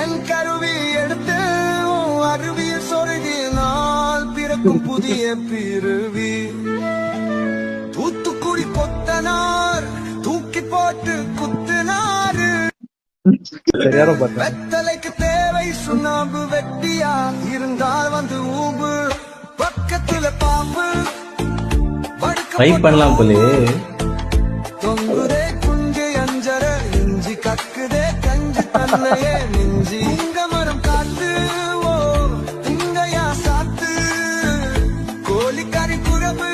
என் கருவி எடுத்து உன் அருவியில் சொருகினால் பிறக்கும் புதிய பிறவி. தூத்துக்குடி கொத்தனார் தூக்கி போட்டு குத்துனாரு. வெத்தலைக்கு தேவை சுண்ணாம்பு வெட்டியா இருந்தால் வந்து ஊம்பு. பக்கத்துல பாம்பு. பண்ணலாம் போலயே கஞ்சி தன்னையே மிஞ்சி இங்க மரம் காத்து ஓ இங்கயா சாத்து. கோழிக்கறி குரபு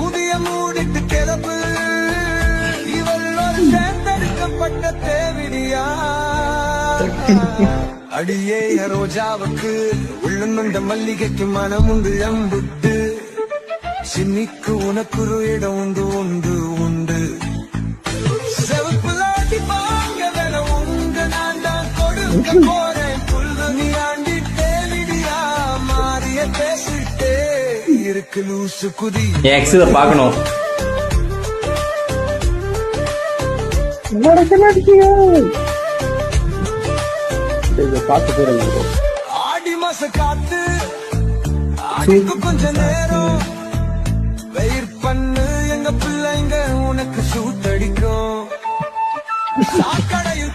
குதிய மூடிட்டு கிளப்பு. இவள் ஒரு தேர்ந்தெடுக்கப்பட்ட தேவிடியா அடியே ரோஜாவுக்கு உள்ளுண்ட மல்லிகைக்கு மனம் உண்டு அம்புட்டு. சின்னிக்கு உனக்குரு இடம் உண்டு. இருக்கு லூசு குதி என் எக்ஸ் இதை பார்க்கணும் இதை பார்த்து போயிருங்க ஆடி மாச காத்து கொஞ்ச நேரம். வெயிட் பண்ணு எங்க பிள்ளைங்க உனக்கு சூட் அடிக்கும் சாக்கடையில்